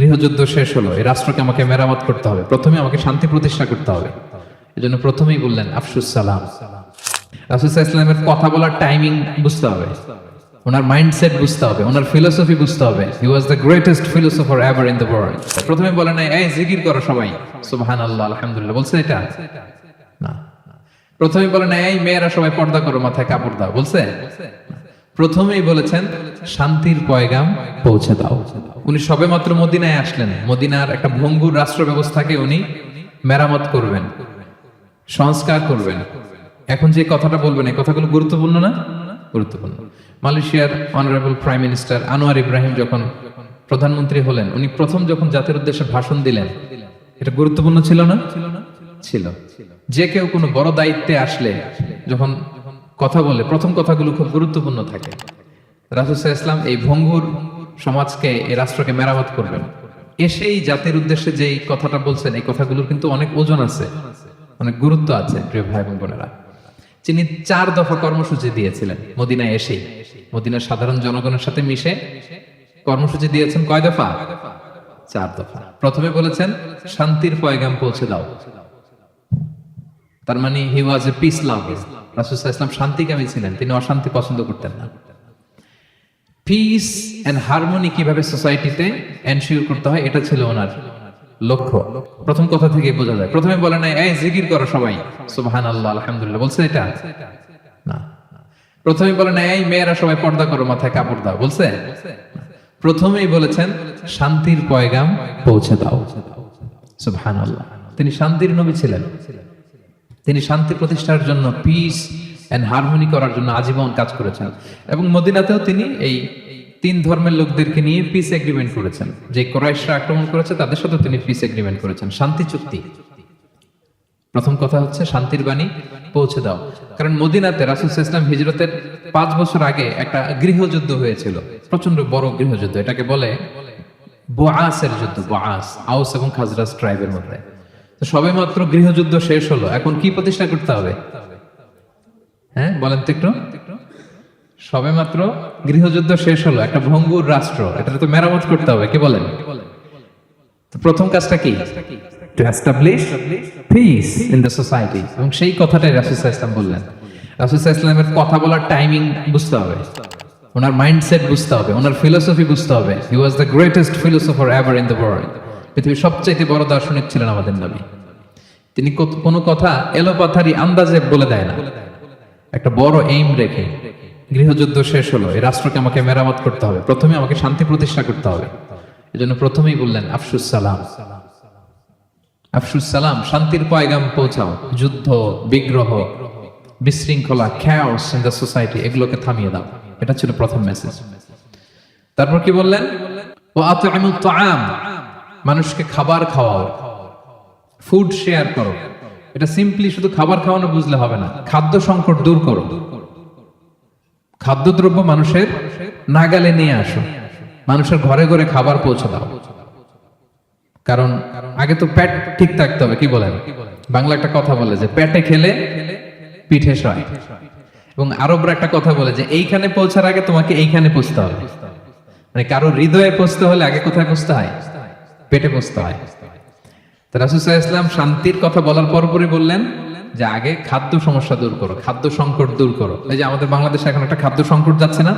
গৃহযুদ্ধ শেষ হলো, এই রাষ্ট্রকে আমাকে মেরামত করতে হবে। প্রথমে আমাকে শান্তি প্রতিষ্ঠা করতে হবে। এজন্য প্রথমেই বললেন, আফসুস সালাম। রাসুসাহ ইসলামের কথা বলার টাইমিং বুঝতে হবে। ওনার মাইন্ডসেট বুঝতে হবে, ওনার ফিলোসফি বুঝতে হবে। He was the greatest philosopher ever in the world প্রথমে বলেন এই, জিকির করো সবাই। সুবহানাল্লাহ, আলহামদুলিল্লাহ। বলছে এটা? না। প্রথমে বলেন, এই, মেয়েরা সবাই পর্দা করো, মাথায় কাপড় দাও। বলছে? প্রথমেই বলেছেন, শান্তির পয়গাম পৌঁছে দাও। উনি সবেমাত্র মদিনায় আসলেন। মদিনার একটা ভঙ্গুর রাষ্ট্র ব্যবস্থাকে উনি মেরামত করবেন, সংস্কার করবেন। এখন যে কথাটা বলবেন, এই কথাগুলো গুরুত্বপূর্ণ না? গুরুত্বপূর্ণ। মালয়েশিয়ার honourable prime minister Anwar Ibrahim যখন প্রধানমন্ত্রী হলেন, উনি প্রথম যখন জাতির উদ্দেশ্যে ভাষণ দিলেন, এটা গুরুত্বপূর্ণ ছিল না? ছিল। যে কেউ কোনো বড় দায়িত্বে আসলে, যখন কথা বলে প্রথম কথাগুলো খুব গুরুত্বপূর্ণ থাকে। রাসুসাহ ইসলাম এই ভঙ্গুর সমাজকে, এই রাষ্ট্রকে মেরামত করবেন। এসেই জাতির উদ্দেশ্যে যে কথাটা বলছেন, এই কথাগুলোর কিন্তু অনেক ওজন আছে, অনেক গুরুত্ব আছে, প্রিয় ভাই এবং বোনেরা। তিনি চার দফা কর্মসূচি দিয়েছিলেন মদিনায় এসেই। মদিনার সাধারণ জনগণের সাথে মিশে কর্মসূচি দিয়েছেন কয় দফা? চার দফা। প্রথমে বলেছেন, শান্তির পয়গাম পৌঁছে দাও। তার মানে হি ওয়াজ এ পিস লাভ রাসুসাহ ইসলাম শান্তিকামী ছিলেন। তিনি অশান্তি পছন্দ করতেন না। পিস এন্ড হারমোনি কীভাবে সোসাইটিতে এনশিওর করতে হয়, এটা ছিল ওনার লক্ষ্য। প্রথম কথা থেকে বোঝা যায়। প্রথমে বলে নাই, এই, জিকির করো সবাই। সুবহান আল্লাহ আলহামদুলিল্লাহ। বলছে এটা? না। প্রথমে বলে নাই, এই, মেয়েরা সবাই পর্দা করো, মাথায় কাপড় দাও। বলছে? প্রথমেই বলেছেন, শান্তির পয়গাম পৌঁছে দাও। সুবহান আল্লাহ তিনি শান্তির নবী ছিলেন। তিনি শান্তি প্রতিষ্ঠার জন্য পিস এন্ড হারমোনি করার জন্য আজীবন কাজ করেছেন। এবং মদিনাতেও তিনি এই তিন ধর্মের লোকদেরকে নিয়ে পিস এগ্রিমেন্ট করেছেন। যে কোরাইশরা আক্রমণ করেছে, তাদের সাথে তিনি পিস এগ্রিমেন্ট করেছেন। শান্তি চুক্তি। প্রথম কথা হচ্ছে, শান্তির বাণী পৌঁছে দাও। কারণ মদিনাতে রাসুল ইসলাম হিজরতের পাঁচ বছর আগে একটা গৃহযুদ্ধ হয়েছিল। প্রচণ্ড বড় গৃহযুদ্ধ। এটাকে বলে বোয়াসের যুদ্ধ, বোয়াস আউস এবং খাজরাস ট্রাইবের মধ্যে। সবে মাত্র গৃহযুদ্ধ শেষ হলো। এখন কি প্রতিষ্ঠা করতে হবে? হ্যাঁ বলেন তো একটু। সবে মাত্র গৃহযুদ্ধ শেষ হলো একটা ভঙ্গুর রাষ্ট্র এটা তো মেরামত করতে হবে কি বলেন? প্রথম কাজটা কি? To establish peace in the society এবং সেই কথাটাই রাসুসাহ ইসলাম বললেন। রাসুসাহ ইসলামের কথা বলার টাইমিং বুঝতে হবে। ওনার মাইন্ডসেট বুঝতে হবে ওনার ফিলোসফি বুঝতে হবে। He was the greatest philosopher ever in the world পৃথিবীর সবচাইতে বড় দার্শনিক ছিলেন আমাদের নবী। তিনি কোনো কথা এলোপাথারি আন্দাজে বলে দেয় না। একটা বড় এইম রেখে গৃহযুদ্ধ শেষ হলো, এই রাষ্ট্রকে আমাকে মেরামত করতে হবে, প্রথমে আমাকে শান্তি প্রতিষ্ঠা করতে হবে। এজন্য প্রথমেই বললেন, আফসুস সালাম। আফসুস সালাম, শান্তির পয়গাম পৌঁছাও, যুদ্ধ, বিগ্রহ, বিশৃঙ্খলা খ্যাওস ইন দ্য সোসাইটি এগুলোকে থামিয়ে দাও। এটা ছিল প্রথম মেসেজ তারপর কি বললেন? ও আতআমু তাআম। মানুষকে খাবার খাওয়াও। ফুড শেয়ার করো। এটা সিম্পলি শুধু খাবার খাওয়ানো বুঝলে হবে না। খাদ্য সংকট দূর করো। খাদ্যদ্রব্য মানুষের নাগালে নিয়ে আসো। মানুষের ঘরে ঘরে খাবার পৌঁছে দাও। কারণ আগে তো পেট ঠিক থাকতে হবে, কি বলেন? বাংলা একটা কথা বলে যে, পেটে খেলে পিঠে সয়। এবং আরবরা একটা কথা বলে যে, এইখানে পৌঁছার আগে তোমাকে এইখানে পৌঁছতে হবে। মানে কারও হৃদয়ে পৌঁছতে হলে আগে কোথায় পৌঁছতে হয়? পেটে বসতে হয়। তো ইসলাম শান্তির কথা বলার পরপরই বললেন যে, আগে খাদ্য সমস্যা দূর করো, খাদ্য সংকট দূর করো। এই যে আমাদের বাংলাদেশে এখন একটা খাদ্য সংকট যাচ্ছে না?